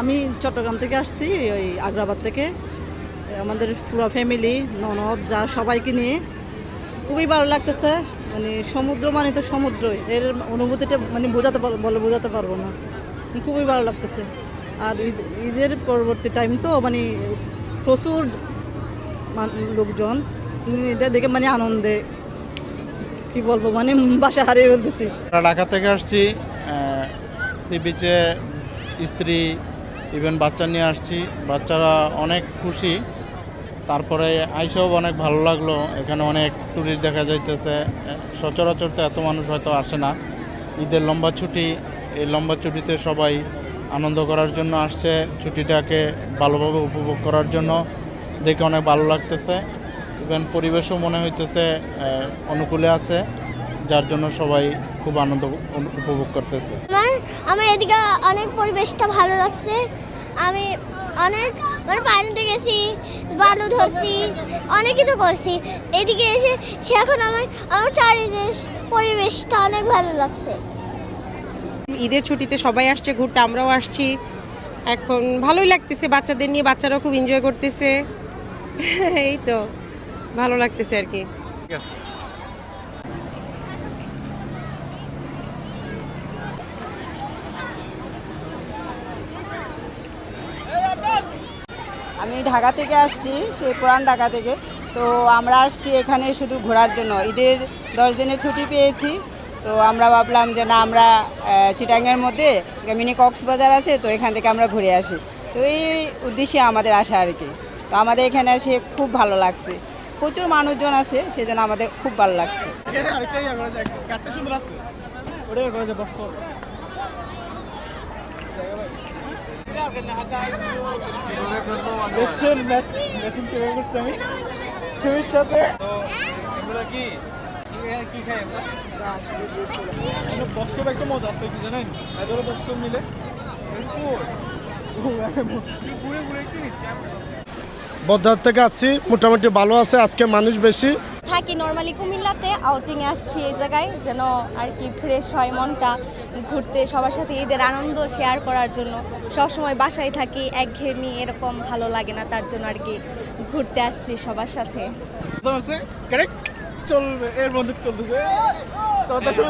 আমি চট্টগ্রাম থেকে আসছি ওই আগ্রাবাদ থেকে। আমাদের পুরো ফ্যামিলি ননদ যা সবাইকে নিয়ে খুবই ভালো লাগতেছে। মানে সমুদ্র মানে তো সমুদ্রই এর অনুভূতিটা মানে বোঝাতে বলে বোঝাতে পারব না। খুবই ভালো লাগতেছে। আর ঈদ ঈদের পরবর্তী টাইম তো মানে প্রচুর লোকজন উম, এটা দেখে মানে আনন্দে কি বলব মানে বাসা হারিয়ে ফেলতেছি। ঢাকা থেকে আসছি সি বিচে স্ত্রী ইভেন বাচ্চা নিয়ে আসছি, বাচ্চারা অনেক খুশি। তারপরে আইসব অনেক ভালো লাগল, এখানে অনেক ট্যুরিস্ট দেখা যাইতেছে। সচরাচর তো এত মানুষ হয়তো আসে না। ঈদের লম্বা ছুটি, এই লম্বা ছুটিতে সবাই আনন্দ করার জন্য আসছে, ছুটিটাকে ভালোভাবে উপভোগ করার জন্য। দেখে অনেক ভালো লাগতেছে। ইভেন পরিবেশও মনে হইতেছে অনুকূলে আছে, যার জন্য সবাই খুব আনন্দ উপভোগ করতেছে। আমার আমার এদিকে অনেক পরিবেশটা ভালো লাগছে। আমি অনেক মানে পানিতে গেছি বালু ধরছি অনেক কিছু করছি। এদিকে এসে সে এখন আমার আমার চারিদিকে পরিবেশটা অনেক ভালো লাগছে। ঈদের ছুটিতে সবাই আসছে ঘুরতে আমরাও আসছি। এখন ভালোই লাগতেছে বাচ্চাদের নিয়ে বাচ্চারাও খুব এনজয় করতেছে। এই তো ভালো লাগতেছে আর কি। আমি ঢাকা থেকে আসছি সে পুরান ঢাকা থেকে। তো আমরা আসছি এখানে শুধু ঘোরার জন্য। ঈদের দশ দিনের ছুটি পেয়েছি। তো আমরা ভাবলাম যে না, আমরা চিটাঙ্গের মধ্যে মিনি কক্সবাজার আছে, তো এখান থেকে আমরা ঘুরে আসি। তো এই উদ্দেশ্যে আমাদের আসা আর কি। তো আমাদের এখানে এসে খুব ভালো লাগছে। প্রচুর মানুষজন আছে, সেজন্য আমাদের খুব ভালো লাগছে। দেখছেন আমি ছবির সাথে কি আমরা একটা মজা আছে কি জানেন এত মিলে কি বদ্রার থেকে আসছি, মোটামুটি ভালো আছে, আজকে মানুষ বেশি। থাকি নর্মালি কুমিল্লাতে আউটিংয়ে আসছি এই জায়গায়, যেন আর কি ফ্রেশ হয়, মনটা ঘুরতে, সবার সাথে ঈদের আনন্দ শেয়ার করার জন্য। সবসময় বাসায় থাকি, একঘেয়েমি এরকম ভালো লাগে না, তার জন্য আর কি ঘুরতে আসছি সবার সাথে। চলবে, এর চলতেছে।